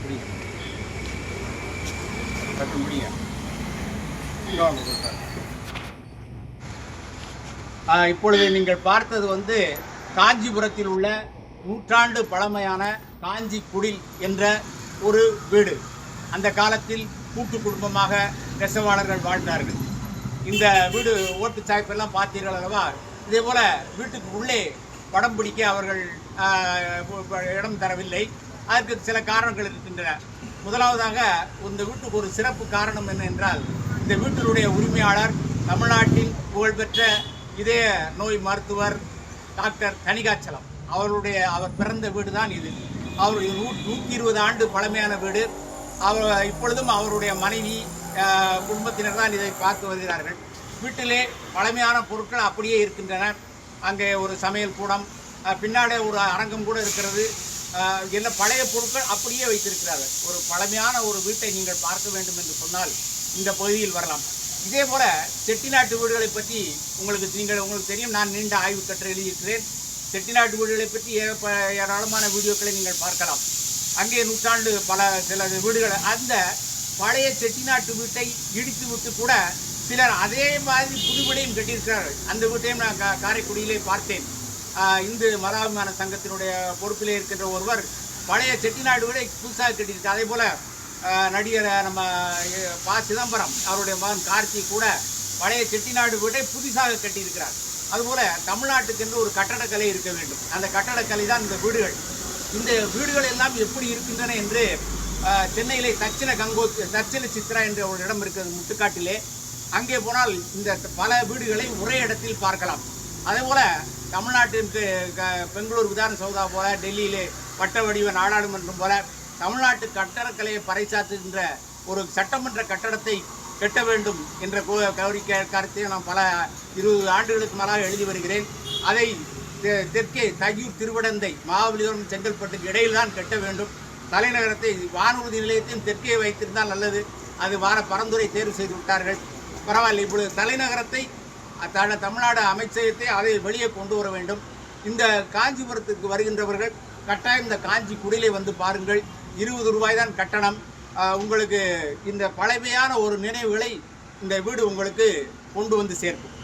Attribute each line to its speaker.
Speaker 1: அப்படியே
Speaker 2: கட்டு
Speaker 1: இப்பொழுது நீங்கள் பார்த்தது வந்து காஞ்சிபுரத்தில் உள்ள நூற்றாண்டு பழமையான காஞ்சி குடில் என்ற ஒரு வீடு. அந்த காலத்தில் கூட்டு குடும்பமாக நெசவாளர்கள் வாழ்ந்தார்கள். இந்த வீடு ஓட்டு சாய்ப்பெல்லாம் பார்த்தீர்கள் அல்லவா? இதே போல் வீட்டுக்கு உள்ளே படம் பிடிக்க அவர்கள் இடம் தரவில்லை. அதற்கு சில காரணங்கள் இருக்கின்றன. முதலாவதாக இந்த வீட்டுக்கு ஒரு சிறப்பு காரணம் என்ன என்றால் இந்த வீட்டினுடைய உரிமையாளர் தமிழ்நாட்டின் புகழ்பெற்ற இதய நோய் மருத்துவர் டாக்டர் தணிகாச்சலம். அவருடைய அவர் பிறந்த வீடு தான் இது. அவர் நூ நூற்றி இருபது ஆண்டு பழமையான வீடு. அவர் இப்பொழுதும் அவருடைய மனைவி குடும்பத்தினர் தான் இதை பார்த்து வருகிறார்கள். வீட்டிலே பழமையான பொருட்கள் அப்படியே இருக்கின்றன. அங்கே ஒரு சமையல் கூடம் பின்னாடி ஒரு அரங்கம் கூட இருக்கிறது. என்ன பழைய பொருட்கள் அப்படியே வைத்திருக்கிறார்கள். ஒரு பழமையான ஒரு வீட்டை நீங்கள் பார்க்க வேண்டும் என்று சொன்னால் இந்த பகுதியில் வரலாம். இதே போல் செட்டிநாட்டு வீடுகளை பற்றி உங்களுக்கு நீங்கள் உங்களுக்கு தெரியும். நான் நீண்ட ஆய்வு கற்று எழுதியிருக்கிறேன். செட்டிநாட்டு வீடுகளை பற்றி ஏகப்ப ஏராளமான வீடியோக்களை நீங்கள் பார்க்கலாம். அங்கே நூற்றாண்டு பல சில வீடுகள் அந்த பழைய செட்டிநாட்டு வீட்டை இடித்து விட்டு கூட சிலர் அதே மாதிரி புது வீடையும் கட்டியிருக்கிறார்கள். அந்த வீட்டையும் நான் கா- காரைக்குடியிலே பார்த்தேன். இந்து மலாபிமான சங்கத்தினுடைய பொறுப்பிலே இருக்கின்ற ஒருவர் பழைய செட்டிநாடு வீடை புதுசாக கட்டியிருக்கார் அதே போல் நடிகர் நம்ம பா ப சிதம்பரம் அவருடைய மகன் கார்த்தி கூட பழைய செட்டிநாடு வீட்டை புதுசாக கட்டியிருக்கிறார். அதுபோல் தமிழ்நாட்டுக்கென்று ஒரு கட்டடக்கலை இருக்க வேண்டும். அந்த கட்டடக்கலை தான் இந்த வீடுகள். இந்த வீடுகள் எல்லாம் எப்படி இருக்கின்றன என்று சென்னையிலே தட்சிண கங்கோ தட்சிண சித்ரா என்ற ஒரு இடம் இருக்கிறது முட்டுக்காட்டிலே அங்கே போனால் இந்த பல வீடுகளை ஒரே இடத்தில் பார்க்கலாம். அதே தமிழ்நாட்டிற்கு தமிழ்நாட்டின் க- பெங்களூர் விதான சௌதா போல டெல்லியிலே வட்ட வடிவ நாடாளுமன்றம் போல தமிழ்நாட்டு கட்டடக்கலையை பறைசாற்றுகின்ற ஒரு சட்டமன்ற கட்டடத்தை கட்ட வேண்டும் என்ற கோ- கோரிக்கை கருத்தை நான் பல இருபது ஆண்டுகளுக்கு மேலாக எழுதி வருகிறேன். அதை தெ- தெற்கே தையூர் திருவிடந்தை மாவலிபுரம் செங்கல்பட்டுக்கு இடையில் தான் கட்ட வேண்டும். தலைநகரத்தை வானூர்தி நிலையத்தையும் தெற்கே வைத்திருந்தால் நல்லது. அது வார பரந்துரை தேர்வு செய்து விட்டார்கள். பரவாயில்லை இப்பொழுது தலைநகரத்தை அத்தாழ தமிழ்நாடு அமைச்சகத்தை அதை வெளியே கொண்டு வர வேண்டும். இந்த காஞ்சிபுரத்துக்கு வருகின்றவர்கள் கட்டாயம் இந்த காஞ்சி குடிலை வந்து பாருங்கள். இருபது ரூபாய் தான் கட்டணம். உங்களுக்கு இந்த பழமையான ஒரு நினைவுகளை இந்த வீடு உங்களுக்கு கொண்டு வந்து சேர்க்கும்.